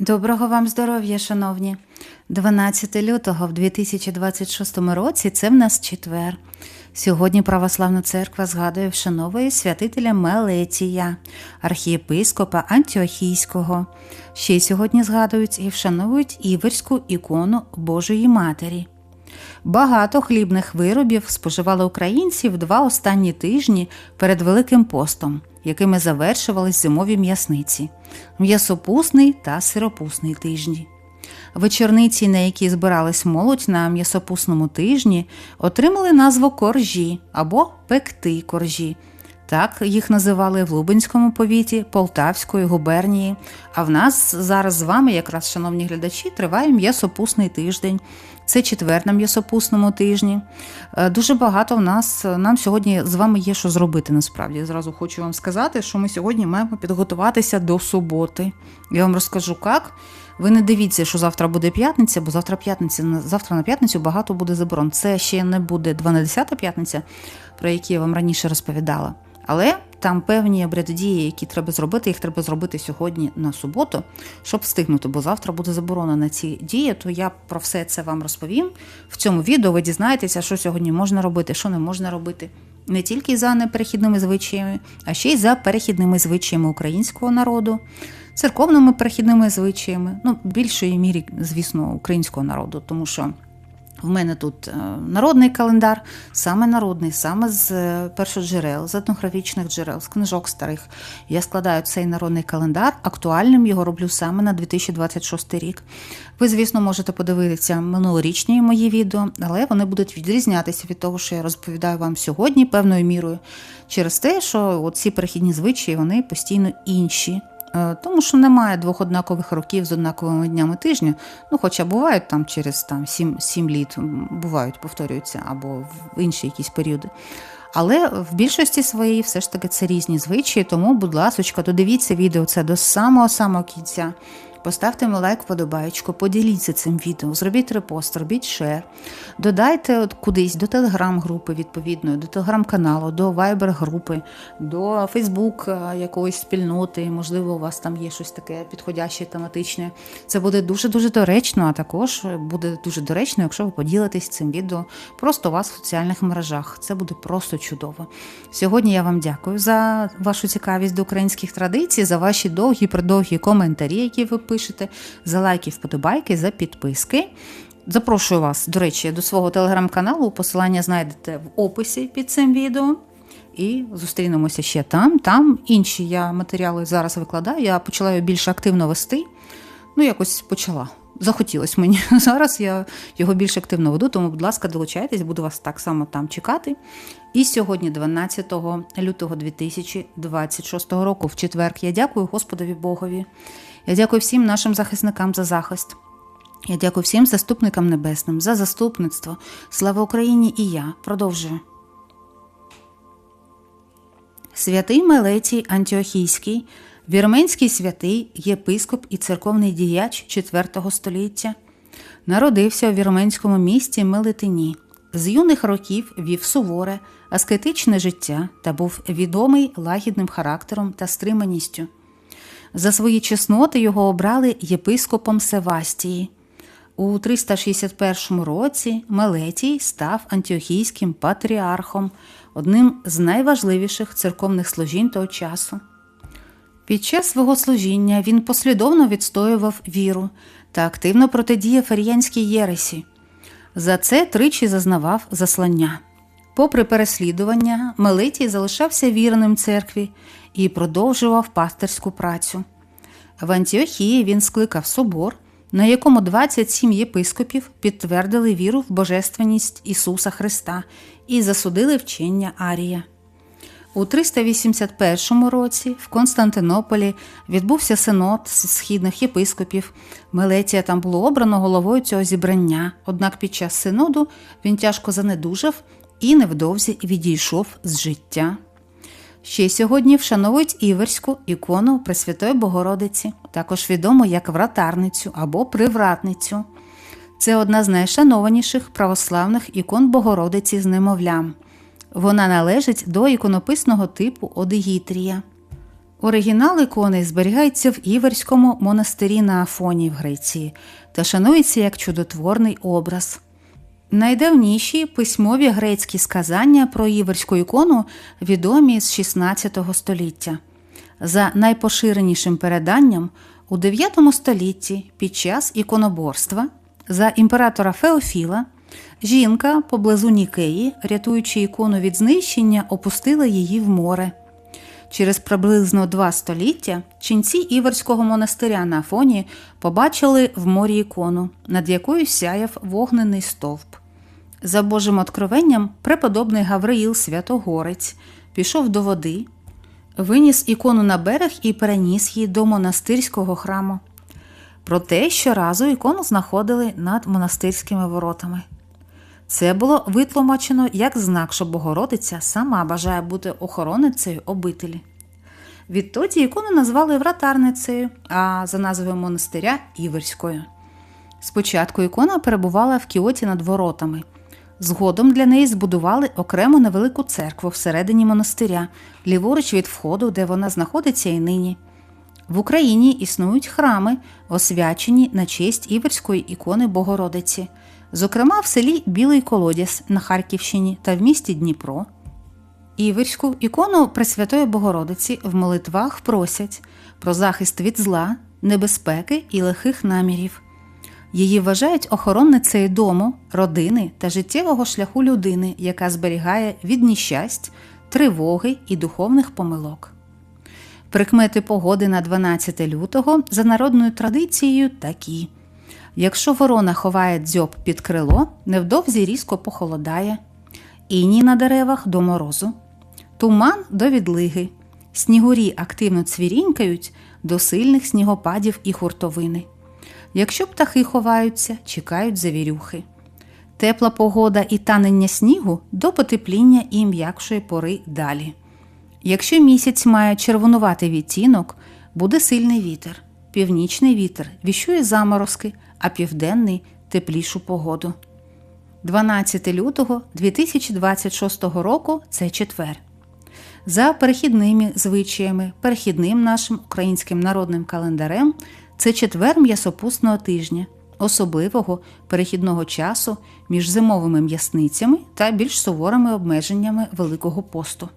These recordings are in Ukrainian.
Доброго вам здоров'я, шановні. 12 лютого в 2026 році це в нас четвер. Сьогодні Православна церква згадує вшановує святителя Мелетія, архієпископа Антіохійського. Ще й сьогодні згадують і вшановують іверську ікону Божої Матері. Багато хлібних виробів споживали українці в два останні тижні перед Великим постом, якими завершувались зимові м'ясниці м'ясопусний та сиропусний тижні. Вечорниці, на які збирались молодь на м'ясопусному тижні, отримали назву коржі або пекти коржі. Так їх називали в Лубенському повіті Полтавської губернії. А в нас зараз з вами, якраз, шановні глядачі, триває м'ясопусний тиждень. Це четвер на м'ясопусному тижні. Е, дуже багато в нас нам сьогодні з вами є що зробити. Насправді зразу хочу вам сказати, що ми сьогодні маємо підготуватися до суботи. Я вам розкажу, як. Ви не дивіться, що завтра буде п'ятниця, бо завтра п'ятниця, завтра на п'ятницю багато буде заборон. Це ще не буде 12-та п'ятниця, про які я вам раніше розповідала. Але там певні дії, які треба зробити, їх треба зробити сьогодні на суботу, щоб встигнути, бо завтра буде заборона на ці дії, то я про все це вам розповім. В цьому відео ви дізнаєтеся, що сьогодні можна робити, що не можна робити. Не тільки за неперехідними звичаями, а ще й за перехідними звичаями українського народу, церковними перехідними звичаями, ну, в більшої мірі, звісно, українського народу, тому що. В мене тут е, народний календар, саме народний, саме з е, першоджерел, з етнографічних джерел, з книжок старих. Я складаю цей народний календар, актуальним його роблю саме на 2026 рік. Ви, звісно, можете подивитися минулорічні мої відео, але вони будуть відрізнятися від того, що я розповідаю вам сьогодні, певною мірою, через те, що ці перехідні звичаї вони постійно інші. Е, тому що немає двох однакових років з однаковими днями тижня. Ну, хоча бувають там через там, 7 7 літ, бувають, повторюються, або в інші якісь періоди. Але в більшості своїй все ж таки це різні звичаї, тому, будь ласка, додивіться відео це до самого-самого кінця. Поставте лайк, вподобаєчку, поділіться цим відео, зробіть репост, робіть шер, додайте от кудись до телеграм-групи відповідної, до телеграм-каналу, до вайбер-групи, до Фейсбук якоїсь спільноти, можливо, у вас там є щось таке підходяще, тематичне. Це буде дуже-дуже доречно, а також буде дуже доречно, якщо ви поділитесь цим відео просто у вас в соціальних мережах. Це буде просто чудово. Сьогодні я вам дякую за вашу цікавість до українських традицій, за ваші довгі, придовгі коментарі, які ви пишете, за лайки, вподобайки, за підписки. Запрошую вас, до речі, до свого телеграм-каналу. Посилання знайдете в описі під цим відео. І зустрінемося ще там. Там інші я матеріали зараз викладаю. Я почала його більш активно вести. Ну, якось почала. Захотілося мені. Зараз я його більш активно веду, тому, будь ласка, долучайтесь, буду вас так само там чекати. І сьогодні, 12 лютого 2026 року, в четвер, я дякую Господові Богові. Я дякую всім нашим захисникам за захист. Я дякую всім заступникам небесним за заступництво. Слава Україні і я продовжую. Святий Мелетій Антіохійський, вірменський святий, єпископ і церковний діяч IV століття, народився у вірменському місті Мелетині. З юних років вів суворе, аскетичне життя та був відомий лагідним характером та стриманістю. За свої чесноти його обрали єпископом Севастії. У 361 році Мелетій став антіохійським патріархом, одним з найважливіших церковних служінь того часу. Під час свого служіння він послідовно відстоював віру та активно протидіяв фаріянській єресі. За це тричі зазнавав заслання. Попри переслідування, Мелетій залишався вірним церкві і продовжував пастирську працю. В Антіохії він скликав собор, на якому 27 єпископів підтвердили віру в божественність Ісуса Христа і засудили вчення Арія. У 381 році в Константинополі відбувся синод східних єпископів. Мелетія там було обрано головою цього зібрання, однак під час синоду він тяжко занедужав і невдовзі відійшов з життя. Ще сьогодні вшановують іверську ікону Пресвятої Богородиці, також відому як вратарницю або привратницю. Це одна з найшанованіших православних ікон Богородиці з немовлям. Вона належить до іконописного типу Одегітрія. Оригінал ікони зберігається в Іверському монастирі на Афоні в Греції та шанується як чудотворний образ. Найдавніші письмові грецькі сказання про іверську ікону відомі з 16 століття. За найпоширенішим переданням у 9 столітті під час іконоборства за імператора Феофіла жінка поблизу Нікеї, рятуючи ікону від знищення, опустила її в море. Через приблизно два століття ченці Іверського монастиря на Афоні побачили в морі ікону, над якою сяяв вогнений стовп. За Божим откровенням, преподобний Гавриїл Святогорець пішов до води, виніс ікону на берег і переніс її до монастирського храму. Проте щоразу ікону знаходили над монастирськими воротами. Це було витлумачено як знак, що Богородиця сама бажає бути охороницею обителі. Відтоді ікону назвали вратарницею, а за назвою монастиря Іверською. Спочатку ікона перебувала в кіоті над воротами. Згодом для неї збудували окрему невелику церкву всередині монастиря, ліворуч від входу, де вона знаходиться і нині. В Україні існують храми, освячені на честь іверської ікони Богородиці, зокрема в селі Білий Колодязь на Харківщині та в місті Дніпро. Іверську ікону Пресвятої Богородиці в молитвах просять про захист від зла, небезпеки і лихих намірів. Її вважають охоронницею дому, родини та життєвого шляху людини, яка зберігає від нещасть, тривоги і духовних помилок. Прикмети погоди на 12 лютого за народною традицією такі: якщо ворона ховає дзьоб під крило, невдовзі різко похолодає, іній на деревах до морозу, туман до відлиги, снігурі активно цвірінькають до сильних снігопадів і хуртовини. Якщо птахи ховаються, чекають завірюхи. Тепла погода і танення снігу до потепління і м'якшої пори далі. Якщо місяць має червонуватий відтінок, буде сильний вітер, північний вітер віщує заморозки, а південний теплішу погоду. 12 лютого 2026 року це четвер. За перехідними звичаями, перехідним нашим українським народним календарем це четвер м'ясопусного тижня, особливого перехідного часу між зимовими м'ясницями та більш суворими обмеженнями Великого посту.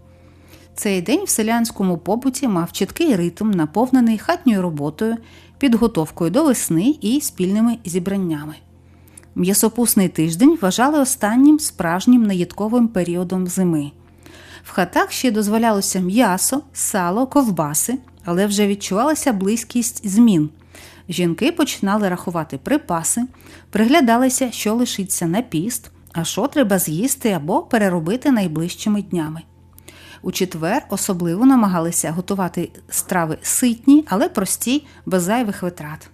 Цей день в селянському побуті мав чіткий ритм, наповнений хатньою роботою, підготовкою до весни і спільними зібраннями. М'ясопусний тиждень вважали останнім справжнім наїдковим періодом зими. В хатах ще дозволялося м'ясо, сало, ковбаси, але вже відчувалася близькість змін. Жінки починали рахувати припаси, приглядалися, що лишиться на піст, а що треба з'їсти або переробити найближчими днями. У четвер особливо намагалися готувати страви ситні, але прості, без зайвих витрат.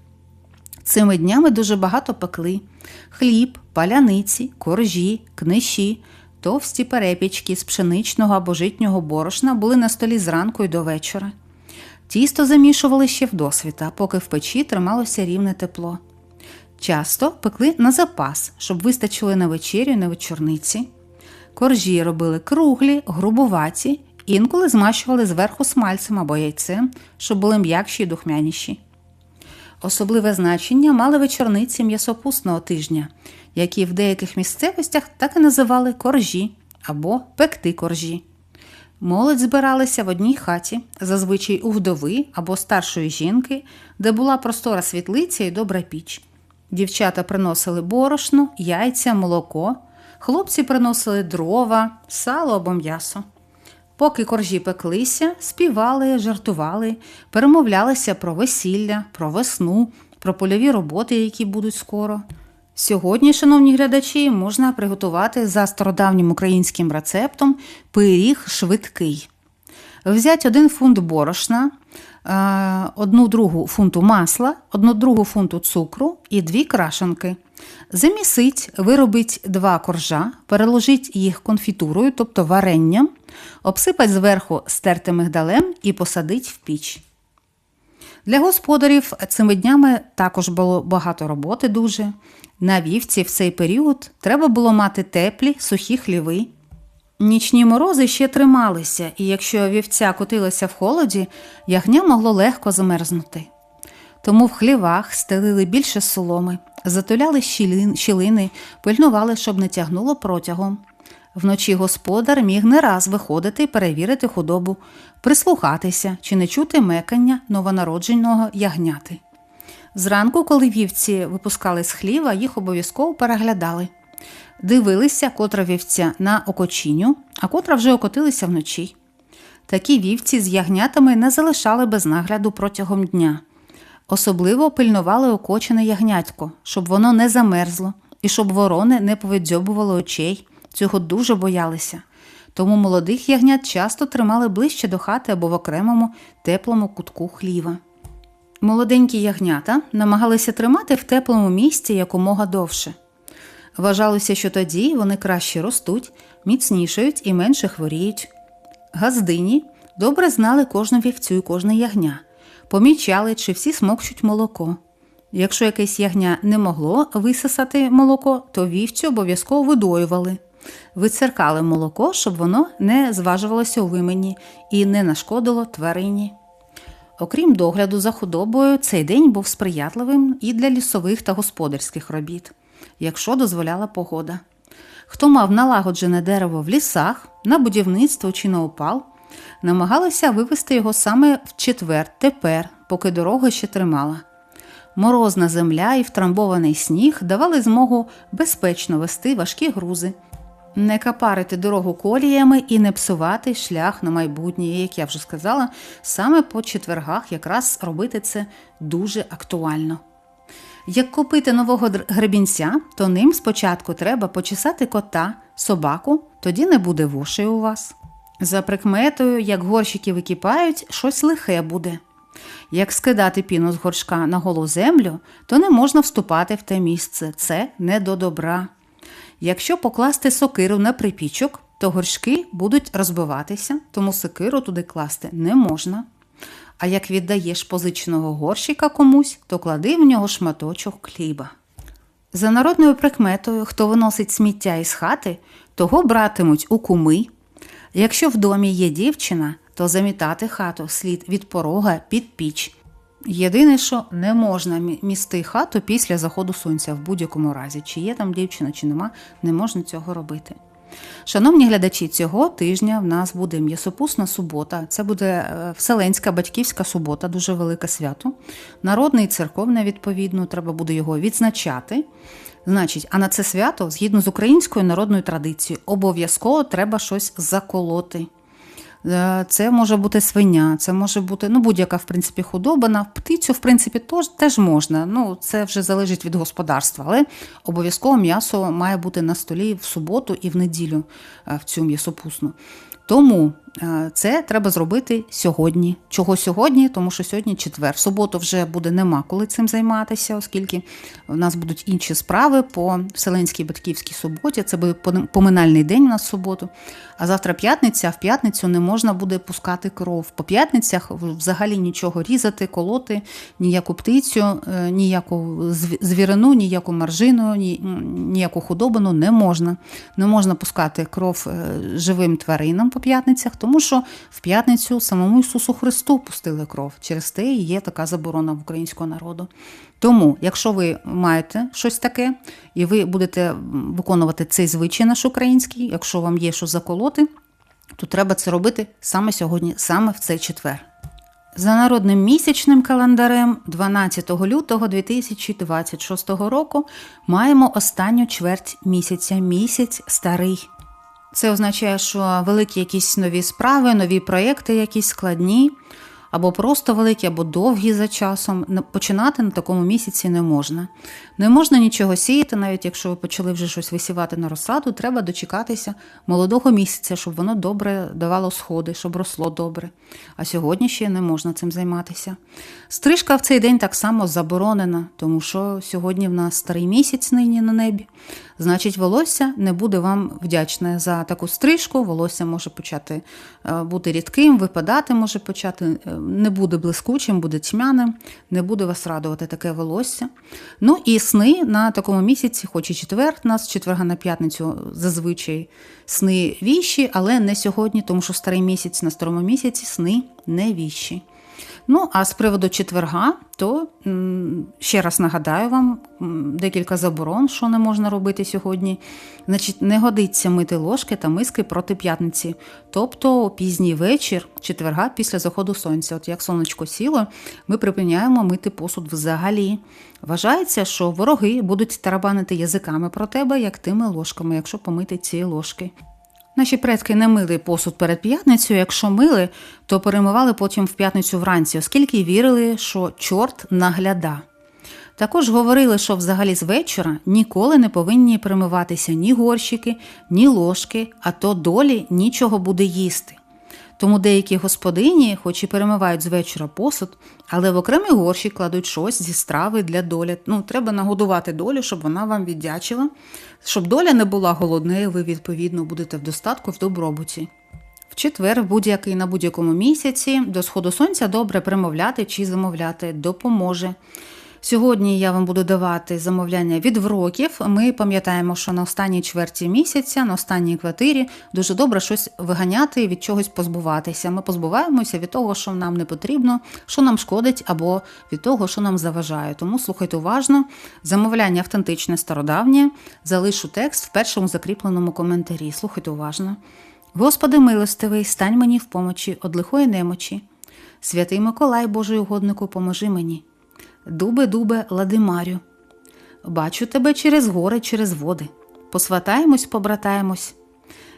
Цими днями дуже багато пекли хліб, паляниці, коржі, книші, товсті перепічки з пшеничного або житнього борошна були на столі зранку й до вечора. Тісто замішували ще вдосвіта, поки в печі трималося рівне тепло. Часто пекли на запас, щоб вистачили на вечерю і на вечорниці. Коржі робили круглі, грубуваті, інколи змащували зверху смальцем або яйцем, щоб були м'якші й духмяніші. Особливе значення мали вечорниці м'ясопусного тижня, які в деяких місцевостях так і називали коржі або пекти коржі. Молодь збиралася в одній хаті, зазвичай у вдови або старшої жінки, де була простора світлиця і добра піч. Дівчата приносили борошно, яйця, молоко, хлопці приносили дрова, сало або м'ясо. Поки коржі пеклися, співали, жартували, перемовлялися про весілля, про весну, про польові роботи, які будуть скоро. Сьогодні, шановні глядачі, можна приготувати за стародавнім українським рецептом пиріг швидкий. Взяти один фунт борошна, е, одну другу фунту масла, одну другу фунту цукру і дві крашенки. Замісить, виробить два коржа, переложить їх конфітурою, тобто варенням, обсипать зверху стертим мигдалем і посадить в піч. Для господарів цими днями також було багато роботи дуже. На вівці в цей період треба було мати теплі, сухі хліви. Нічні морози ще трималися, і якщо вівця котилася в холоді, ягня могло легко замерзнути. Тому в хлівах стелили більше соломи, затуляли щілини, пильнували, щоб не тягнуло протягом. Вночі господар міг не раз виходити і перевірити худобу, прислухатися чи не чути мекання новонародженого ягняти. Зранку, коли вівці випускали з хліва, їх обов'язково переглядали. Дивилися, котра вівця на окочиню, а котра вже окотилися вночі. Такі вівці з ягнятами не залишали без нагляду протягом дня. Особливо пильнували окочене ягнятко, щоб воно не замерзло і щоб ворони не повидзьобували очей. Цього дуже боялися. Тому молодих ягнят часто тримали ближче до хати або в окремому теплому кутку хліва. Молоденькі ягнята намагалися тримати в теплому місці якомога довше. Вважалося, що тоді вони краще ростуть, міцнішають і менше хворіють. Газдині добре знали кожну вівцю і кожне ягня, помічали, чи всі смокчуть молоко. Якщо якесь ягня не могло висосати молоко, то вівцю обов'язково видоювали. Вицеркали молоко, щоб воно не зважувалося у вимені і не нашкодило тварині. Окрім догляду за худобою, цей день був сприятливим і для лісових та господарських робіт, якщо дозволяла погода. Хто мав налагоджене дерево в лісах, на будівництво чи на опал, намагалися вивести його саме в четвер тепер, поки дорога ще тримала. Морозна земля і втрамбований сніг давали змогу безпечно вести важкі грузи, не капарити дорогу коліями і не псувати шлях на майбутнє. Як я вже сказала, саме по четвергах якраз робити це дуже актуально. Як купити нового гребінця, то ним спочатку треба почесати кота, собаку, тоді не буде вошей у вас. За прикметою, як горщики википають, щось лихе буде. Як скидати піну з горшка на голу землю, то не можна вступати в те місце. Це не до добра. Якщо покласти сокиру на припічок, то горшки будуть розбиватися, тому сокиру туди класти не можна. А як віддаєш позиченого горщика комусь, то клади в нього шматочок хліба. За народною прикметою, хто виносить сміття із хати, того братимуть у куми. Якщо в домі є дівчина, то замітати хату слід від порога під піч. Єдине, що не можна місти хату після заходу сонця в будь-якому разі, чи є там дівчина, чи нема, не можна цього робити. Шановні глядачі, цього тижня в нас буде м'ясопусна субота. Це буде е, Вселенська батьківська субота, дуже велике свято. Народний церковне, відповідно, треба буде його відзначати. Значить, а на це свято, згідно з українською народною традицією, обов'язково треба щось заколоти. Е, Це може бути свиня, це може бути ну, будь-яка в принципі худоба. На птицю, в принципі, теж, теж можна. Ну, це вже залежить від господарства, але обов'язково м'ясо має бути на столі в суботу і в неділю е, в цю м'ясопусну. Тому е, це треба зробити сьогодні. Чого сьогодні? Тому що сьогодні четвер. Суботу вже буде нема коли цим займатися, оскільки в нас будуть інші справи по Вселенській батьківській суботі. Це буде поминальний день у нас в суботу. А завтра п'ятниця, в п'ятницю не можна буде пускати кров. По п'ятницях взагалі нічого різати, колоти, ніяку птицю, е, ніяку звірину, ніяку маржину, ніяку худобину не можна. Не можна пускати кров е, живим тваринам по п'ятницях, тому що в п'ятницю самому Ісусу Христу пустили кров. Через те і є така заборона в українського народу. Тому, якщо ви маєте щось таке, і ви будете виконувати цей звичай наш український, якщо вам є що заколоти, то треба це робити саме сьогодні, саме в цей четвер. За народним місячним календарем 12 лютого 2026 року маємо останню чверть місяця, місяць старий. Це означає, що великі якісь нові справи, нові проєкти, якісь складні, або просто великі, або довгі за часом. Починати на такому місяці не можна. Не можна нічого сіяти, навіть якщо ви почали вже щось висівати на розсаду, треба дочекатися молодого місяця, щоб воно добре давало сходи, щоб росло добре. А сьогодні ще не можна цим займатися. Стрижка в цей день так само заборонена, тому що сьогодні в нас старий місяць нині на небі. Значить волосся не буде вам вдячне за таку стрижку. Волосся може почати е, бути рідким, випадати може почати, е, не буде блискучим, буде тьмяним, не буде вас радувати таке волосся. Ну і сни на такому місяці, хоч і четвер, нас четверга на п'ятницю зазвичай сни віщі, але не сьогодні, тому що старий місяць на старому місяці сни не віщі. Ну, а з приводу четверга, то ще раз нагадаю вам декілька заборон, що не можна робити сьогодні. Значить, не годиться мити ложки та миски проти п'ятниці, тобто пізній вечір, четверга після заходу сонця. От як сонечко сіло, ми припиняємо мити посуд взагалі. Вважається, що вороги будуть тарабанити язиками про тебе, як тими ложками, якщо помити ці ложки. Наші предки не мили посуд перед п'ятницею. Якщо мили, то перемивали потім в п'ятницю вранці, оскільки вірили, що чорт нагляда. Також говорили, що взагалі з вечора ніколи не повинні перемиватися ні горщики, ні ложки, а то долі нічого буде їсти. Тому деякі господині, хоч і перемивають з вечора посуд, але в окремий горщик кладуть щось зі страви для долі. Ну, треба нагодувати долю, щоб вона вам віддячила, щоб доля не була голодною, ви, відповідно, будете в достатку в добробуті. В четвер, будь-який на будь-якому місяці, до сходу сонця добре примовляти чи замовляти допоможе. Сьогодні я вам буду давати замовляння від вроків. Ми пам'ятаємо, що на останній чверті місяця, на останній квартирі дуже добре щось виганяти, від чогось позбуватися. Ми позбуваємося від того, що нам не потрібно, що нам шкодить, або від того, що нам заважає. Тому слухайте уважно. Замовляння автентичне, стародавнє. Залишу текст в першому закріпленому коментарі. Слухайте уважно. Господи милостивий, стань мені в помочі од лихої немочі. Святий Миколай, Божий угоднику, поможи мені. Дубе, дубе, ладимарю. Бачу тебе через гори, через води. Посватаємось, побратаємось.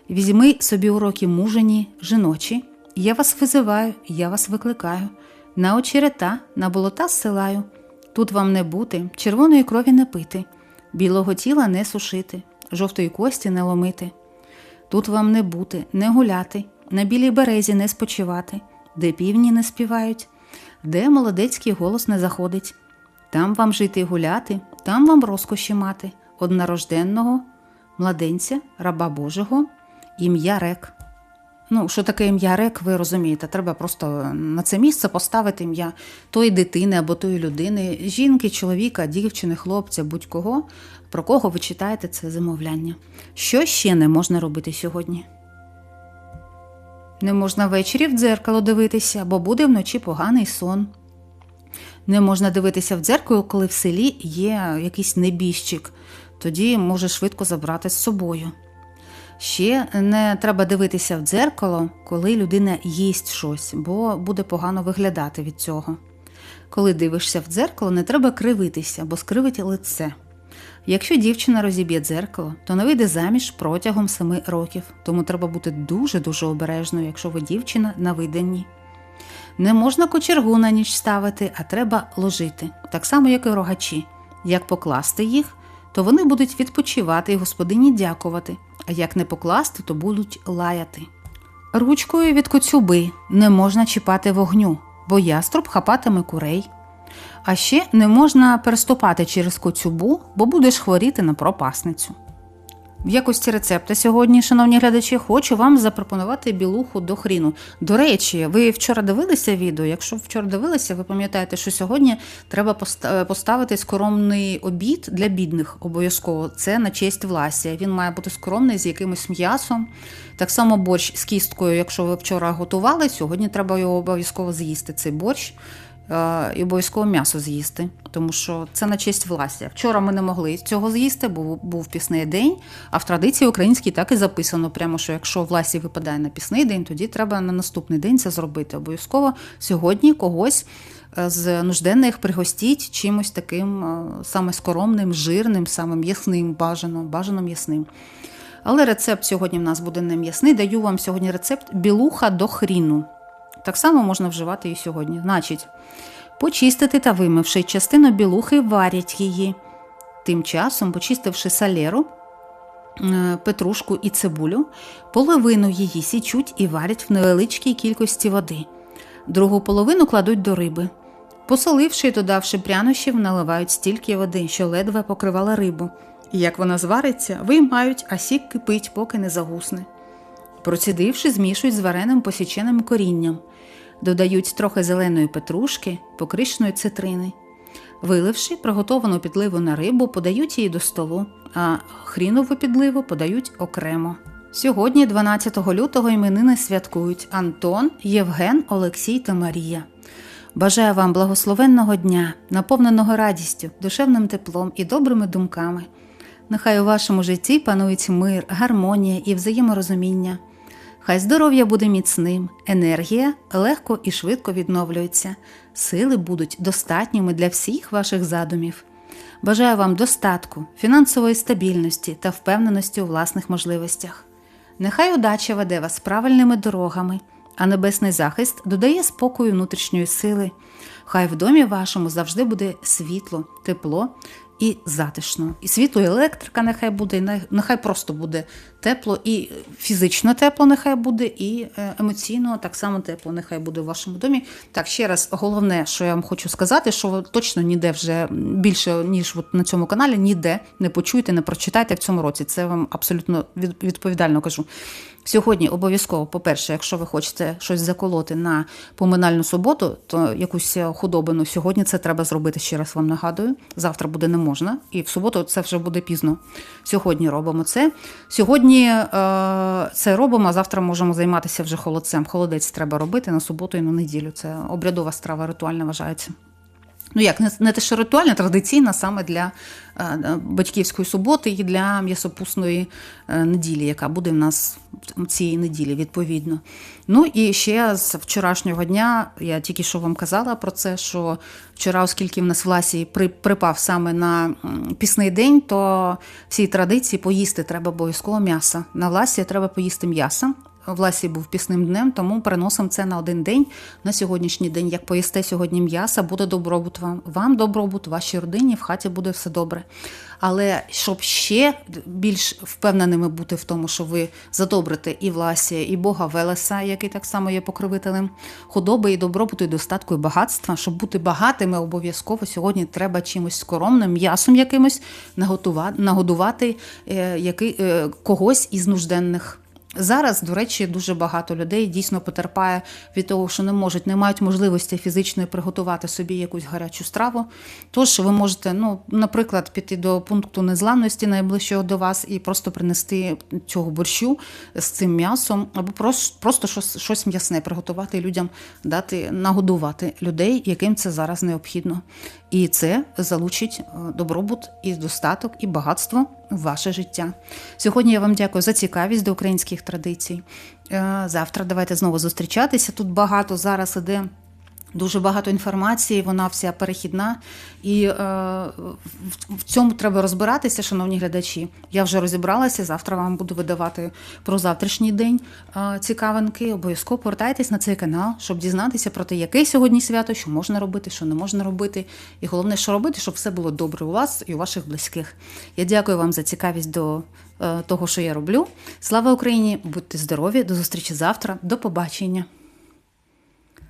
Візьми собі уроки мужені, жіночі. Я вас визиваю, я вас викликаю. На очерета, на болота зсилаю. Тут вам не бути, червоної крові не пити, білого тіла не сушити, жовтої кості не ломити. Тут вам не бути, не гуляти, на білій березі не спочивати, де півні не співають де молодецький голос не заходить. Там вам жити і гуляти, там вам розкоші мати, однорожденного, младенця, раба Божого, ім'я рек. Ну, що таке ім'я рек, ви розумієте, треба просто на це місце поставити ім'я тої дитини або тої людини, жінки, чоловіка, дівчини, хлопця, будь-кого, про кого ви читаєте це замовляння. Що ще не можна робити сьогодні? Не можна ввечері в дзеркало дивитися, бо буде вночі поганий сон. Не можна дивитися в дзеркало, коли в селі є якийсь небіжчик, тоді може швидко забрати з собою. Ще не треба дивитися в дзеркало, коли людина їсть щось, бо буде погано виглядати від цього. Коли дивишся в дзеркало, не треба кривитися, бо скривить лице. Якщо дівчина розіб'є дзеркало, то не вийде заміж протягом семи років, тому треба бути дуже-дуже обережною, якщо ви дівчина на виданні. Не можна кочергу на ніч ставити, а треба ложити, так само, як і рогачі. Як покласти їх, то вони будуть відпочивати і господині дякувати, а як не покласти, то будуть лаяти. Ручкою від коцюби не можна чіпати вогню, бо яструб хапатиме курей. А ще не можна переступати через коцюбу, бо будеш хворіти на пропасницю. В якості рецепта сьогодні, шановні глядачі, хочу вам запропонувати білуху до хріну. До речі, ви вчора дивилися відео? Якщо вчора дивилися, ви пам'ятаєте, що сьогодні треба поставити скоромний обід для бідних обов'язково. Це на честь власія. Він має бути скромний з якимось м'ясом. Так само борщ з кісткою, якщо ви вчора готували, сьогодні треба його обов'язково з'їсти. Цей борщ. Е, і обов'язково м'ясо з'їсти, тому що це на честь власті. Вчора ми не могли цього з'їсти, бо був пісний день. А в традиції українській так і записано, прямо що якщо власті випадає на пісний день, тоді треба на наступний день це зробити. Обов'язково сьогодні когось е, з нужденних пригостіть чимось таким е, саме скоромним, жирним, саме м'ясним, бажано, бажано м'ясним. Але рецепт сьогодні в нас буде не м'ясний. Даю вам сьогодні рецепт білуха до хріну. Так само можна вживати і сьогодні. Значить, почистити та вимивши частину білухи, варять її. Тим часом, почистивши салеру, е, петрушку і цибулю, половину її січуть і варять в невеличкій кількості води. Другу половину кладуть до риби. Посоливши і додавши прянощів, наливають стільки води, що ледве покривала рибу. І як вона звариться, виймають, а сік кипить, поки не загусне. Процідивши, змішують з вареним посіченим корінням, додають трохи зеленої петрушки, покришної цитрини. Виливши приготовану підливу на рибу, подають її до столу, а хрінову підливу подають окремо. Сьогодні, 12 лютого, іменини святкують Антон, Євген, Олексій та Марія. Бажаю вам благословенного дня, наповненого радістю, душевним теплом і добрими думками. Нехай у вашому житті панують мир, гармонія і взаєморозуміння. Хай здоров'я буде міцним, енергія легко і швидко відновлюється, сили будуть достатніми для всіх ваших задумів. Бажаю вам достатку, фінансової стабільності та впевненості у власних можливостях. Нехай удача веде вас правильними дорогами, а небесний захист додає спокою внутрішньої сили. Хай в домі вашому завжди буде світло, тепло і затишно. І світло, і електрика нехай буде, і нехай просто буде тепло, і фізично тепло нехай буде, і е, емоційно так само тепло нехай буде в вашому домі. Так, ще раз, головне, що я вам хочу сказати, що ви точно ніде вже більше, ніж от на цьому каналі, ніде не почуєте, не прочитайте в цьому році. Це вам абсолютно відповідально кажу. Сьогодні обов'язково, по-перше, якщо ви хочете щось заколоти на поминальну суботу, то якусь худобину сьогодні це треба зробити. Ще раз вам нагадую. Завтра буде не можна, і в суботу це вже буде пізно. Сьогодні робимо це. Сьогодні е, це робимо, а завтра можемо займатися вже холодцем. Холодець треба робити на суботу і на неділю. Це обрядова страва, ритуальна вважається. Ну як не, те, що ритуальна, традиційна саме для е, е, батьківської суботи і для м'ясопусної е, неділі, яка буде в нас цієї неділі, відповідно. Ну і ще з вчорашнього дня я тільки що вам казала про це, що вчора, оскільки в нас в Ласі припав саме на пісний день, то всі традиції поїсти треба обов'язково м'яса. На Власі треба поїсти м'яса. Власі був пісним днем, тому переносимо це на один день на сьогоднішній день. Як поїсте сьогодні м'яса, буде добробут вам. Вам добробут, вашій родині, в хаті буде все добре. Але щоб ще більш впевненими бути в тому, що ви задобрите і Власія, і Бога Велеса, який так само є покровителем худоби і добробуту, і достатку, і багатства, щоб бути багатими, обов'язково сьогодні треба чимось скоромним, м'ясом якимось наготувати, нагодувати е, який, е, когось із нужденних. Зараз, до речі, дуже багато людей дійсно потерпає від того, що не можуть, не мають можливості фізичної приготувати собі якусь гарячу страву. Тож ви можете, ну, наприклад, піти до пункту незламності найближчого до вас і просто принести цього борщу з цим м'ясом, або просто, просто щось, щось м'ясне приготувати людям, дати нагодувати людей, яким це зараз необхідно. І це залучить е, добробут і достаток, і багатство в ваше життя. Сьогодні я вам дякую за цікавість до українських традицій. Е, Завтра давайте знову зустрічатися. Тут багато зараз іде. Дуже багато інформації, вона вся перехідна, і е, в, цьому треба розбиратися, шановні глядачі. Я вже розібралася. Завтра вам буду видавати про завтрашній день е, цікавинки. Обов'язково повертайтесь на цей канал, щоб дізнатися про те, яке сьогодні свято, що можна робити, що не можна робити. І головне, що робити, щоб все було добре у вас і у ваших близьких. Я дякую вам за цікавість до е, того, що я роблю. Слава Україні! Будьте здорові! До зустрічі завтра. До побачення!